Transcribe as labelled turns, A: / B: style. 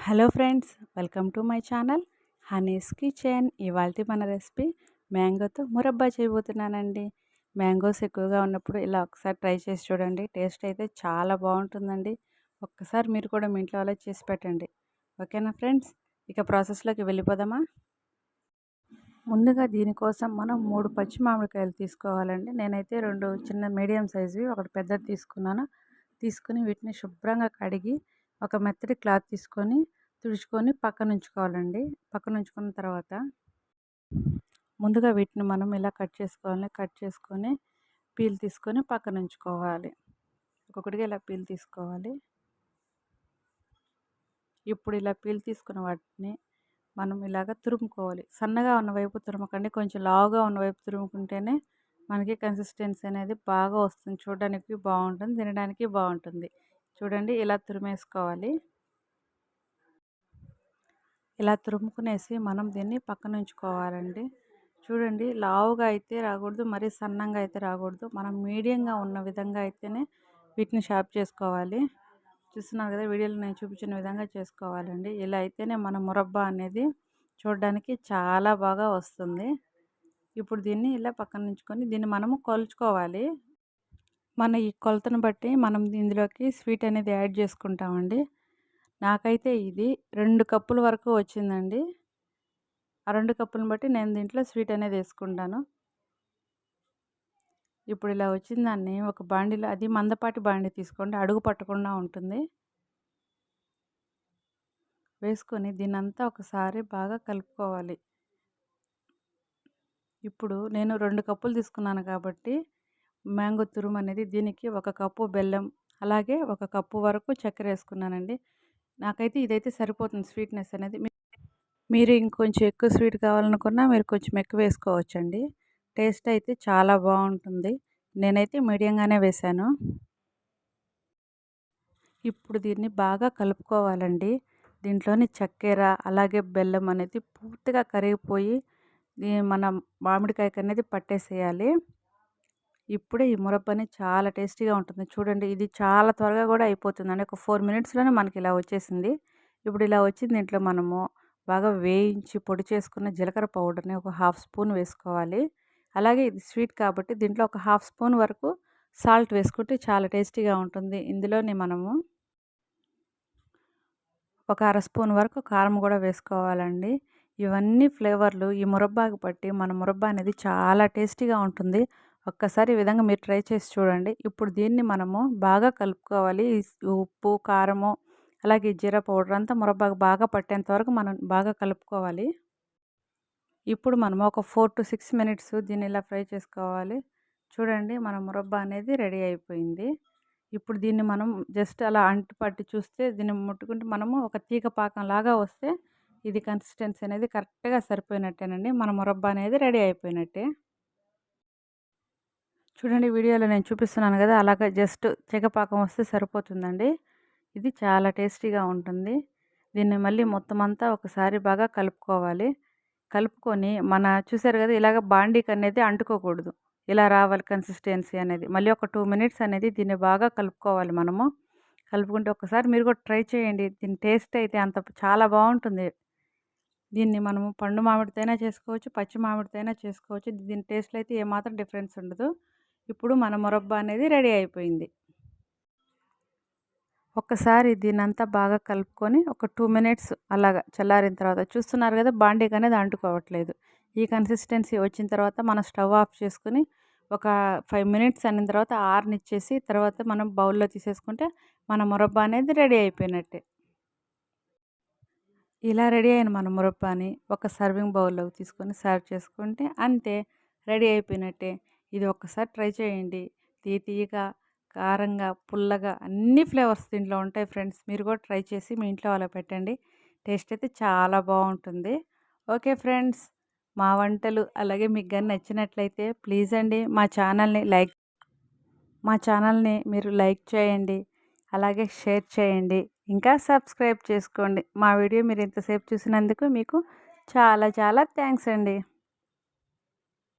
A: Hello friends welcome to my channel Honey's kitchen. ఇవాళ మన recipe మ్యాంగోతో మురబ్బా చేయబోతున్నానండి. మ్యాంగోస్ ఎక్కువగా ఉన్నప్పుడు ఇలా ఒకసారి ట్రై చేసి చూడండి. టేస్ట్ అయితే చాలా బాగుంటుందండి. ఒక్కసారి మీరు కూడా మీ ఇంట్లో అలా చేసి పెట్టండి. ఓకేనా ఫ్రెండ్స్? ఇక ప్రాసెస్లోకి వెళ్ళిపోదామా? ముందుగా దీనికోసం మనం మూడు పచ్చి మామిడికాయలు తీసుకోవాలండి. నేనైతే రెండు చిన్న మీడియం సైజువి ఒకటి పెద్దది తీసుకున్నాను. తీసుకుని వీటిని శుభ్రంగా కడిగి ఒక మెత్తటి క్లాత్ తీసుకొని తుడుచుకొని పక్కన ఉంచుకోవాలండి పక్కన ఉంచుకున్న తర్వాత ముందుగా వీటిని మనం ఇలా కట్ చేసుకోవాలి. కట్ చేసుకొని పీల్ తీసుకొని పక్కన ఉంచుకోవాలి ఒక్కొక్కటిగా ఇలా పీల్ తీసుకోవాలి. ఇప్పుడు ఇలా పీల్ తీసుకున్న వాటిని మనం ఇలాగ తురుముకోవాలి. సన్నగా ఉన్న వైపు తురుముకండి కొంచెం లావుగా ఉన్న వైపు తురుముకుంటేనే మనకి కన్సిస్టెన్సీ అనేది బాగా వస్తుంది. చూడడానికి బాగుంటుంది. తినడానికి బాగుంటుంది. చూడండి ఇలా తురిమేసుకోవాలి. ఇలా తురుముకునేసి మనం దీన్ని పక్కన ఉంచుకోవాలండి చూడండి లావుగా అయితే రాకూడదు మరీ సన్నంగా అయితే రాకూడదు. మనం మీడియంగా ఉన్న విధంగా అయితేనే వీటిని షాప్ చేసుకోవాలి. చూస్తున్నారు కదా వీడియోలో నేను చూపించిన విధంగా చేసుకోవాలండి. ఇలా అయితేనే మన మురబ్బా అనేది చూడడానికి చాలా బాగా వస్తుంది. ఇప్పుడు దీన్ని ఇలా పక్కన ఉంచుకొని దీన్ని మనము కొలుచుకోవాలి. మన ఈ కొలతను బట్టి మనం ఇందులోకి స్వీట్ అనేది యాడ్ చేసుకుంటామండి. నాకైతే ఇది రెండు కప్పుల వరకు వచ్చిందండి. ఆ రెండు కప్పులను బట్టి నేను దీంట్లో స్వీట్ అనేది వేసుకుంటాను. ఇప్పుడు ఇలా వచ్చిన దాన్ని ఒక బాండిలో అది మందపాటి బాండి తీసుకోండి. అడుగు పట్టకుండా ఉంటుంది. వేసుకొని దీనంతా ఒకసారి బాగా కలుపుకోవాలి. ఇప్పుడు నేను రెండు కప్పులు తీసుకున్నాను కాబట్టి మ్యాంగో తురుము అనేది దీనికి ఒక కప్పు బెల్లం అలాగే ఒక కప్పు వరకు చక్కెర వేసుకున్నానండి. నాకైతే ఇదైతే సరిపోతుంది స్వీట్నెస్ అనేది. మీరు ఇంకొంచెం ఎక్కువ స్వీట్ కావాలనుకున్నా మీరు కొంచెం ఎక్కువ వేసుకోవచ్చండి. టేస్ట్ అయితే చాలా బాగుంటుంది. నేనైతే మీడియంగానే వేశాను ఇప్పుడు దీన్ని బాగా కలుపుకోవాలండి. దీంట్లోని చక్కెర అలాగే బెల్లం అనేది పూర్తిగా కరిగిపోయి మన మామిడికాయకు అనేది పట్టేసేయాలి. ఇప్పుడే ఈ మురబ్బని చాలా టేస్టీగా ఉంటుంది. చూడండి ఇది చాలా త్వరగా కూడా అయిపోతుందండి. ఒక ఫోర్ మినిట్స్లోనే మనకి ఇలా వచ్చేసింది. ఇప్పుడు ఇలా వచ్చింది దీంట్లో మనము బాగా వేయించి పొడి చేసుకున్న జీలకర్ర పౌడర్ని ఒక హాఫ్ స్పూన్ వేసుకోవాలి. అలాగే ఇది స్వీట్ కాబట్టి దీంట్లో ఒక హాఫ్ స్పూన్ వరకు సాల్ట్ వేసుకుంటే చాలా టేస్టీగా ఉంటుంది. ఇందులోని మనము ఒక అర స్పూన్ వరకు కారం కూడా వేసుకోవాలండి. ఇవన్నీ ఫ్లేవర్లు ఈ మురబ్బాకి పట్టి మన మురబ్బా అనేది చాలా టేస్టీగా ఉంటుంది. ఒక్కసారి ఈ విధంగా మీరు ట్రై చేసి చూడండి. ఇప్పుడు దీన్ని మనము బాగా కలుపుకోవాలి. ఉప్పు కారము అలాగే జీరా పౌడర్ అంతా మురబ్బాకు బాగా పట్టేంత వరకు మనం బాగా కలుపుకోవాలి. ఇప్పుడు మనం ఒక ఫోర్ టు సిక్స్ మినిట్స్ దీన్ని ఇలా ఫ్రై చేసుకోవాలి. చూడండి మన మురబ్బా అనేది రెడీ అయిపోయింది. ఇప్పుడు దీన్ని మనం జస్ట్ అలా అంటు పట్టి చూస్తే దీన్ని ముట్టుకుంటే మనము ఒక తీగ పాకం లాగా వస్తే ఇది కన్సిస్టెన్సీ అనేది కరెక్ట్గా సరిపోయినట్టేనండి. మన మురబ్బా అనేది రెడీ అయిపోయినట్టే. చూడండి వీడియోలో నేను చూపిస్తున్నాను కదా అలాగ జస్ట్ చెగపాకం వస్తే సరిపోతుందండి. ఇది చాలా టేస్టీగా ఉంటుంది. దీన్ని మళ్ళీ మొత్తం అంతా ఒకసారి బాగా కలుపుకోవాలి. కలుపుకొని మన చూసారు కదా ఇలాగ బాండీకి అనేది అంటుకోకూడదు. ఇలా రావాలి కన్సిస్టెన్సీ అనేది. మళ్ళీ ఒక టూ మినిట్స్ అనేది దీన్ని బాగా కలుపుకోవాలి మనము. కలుపుకుంటే ఒకసారి మీరు కూడా ట్రై చేయండి. దీని టేస్ట్ అయితే అంత చాలా బాగుంటుంది. దీన్ని మనము పండు మామిడితేనే చేసుకోవచ్చు పచ్చి మామిడితేనే చేసుకోవచ్చు. దీని టేస్ట్లో అయితే ఏమాత్రం డిఫరెన్స్ ఉండదు. ఇప్పుడు మన మురబ్బా అనేది రెడీ అయిపోయింది. ఒక్కసారి దీనంతా బాగా కలుపుకొని ఒక టూ మినిట్స్ అలాగా చల్లారిన తర్వాత చూస్తున్నారు కదా బాండీకి అనేది అంటుకోవట్లేదు. ఈ కన్సిస్టెన్సీ వచ్చిన తర్వాత మనం స్టవ్ ఆఫ్ చేసుకుని ఒక ఫైవ్ మినిట్స్ అయిన తర్వాత ఆర్నిచ్చేసి తర్వాత మనం బౌల్లో తీసేసుకుంటే మన మురబ్బా అనేది రెడీ అయిపోయినట్టే. ఇలా రెడీ అయిన మన మురబ్బాని ఒక సర్వింగ్ బౌల్లోకి తీసుకొని సర్వ్ చేసుకుంటే అంతే రెడీ అయిపోయినట్టే. ఇది ఒక్కసారి ట్రై చేయండి. తీ తీయగా కారంగా పుల్లగా అన్ని ఫ్లేవర్స్ దీంట్లో ఉంటాయి ఫ్రెండ్స్. మీరు కూడా ట్రై చేసి మీ ఇంట్లో అలా పెట్టండి. టేస్ట్ అయితే చాలా బాగుంటుంది. ఓకే ఫ్రెండ్స్ మా వంటలు అలాగే మీకు కానీ నచ్చినట్లయితే ప్లీజ్ అండి మా ఛానల్ని లైక్ మా ఛానల్ని మీరు లైక్ చేయండి. అలాగే షేర్ చేయండి. ఇంకా సబ్స్క్రైబ్ చేసుకోండి. మా వీడియో మీరు ఇంతసేపు చూసినందుకు మీకు చాలా చాలా థ్యాంక్స్ అండి.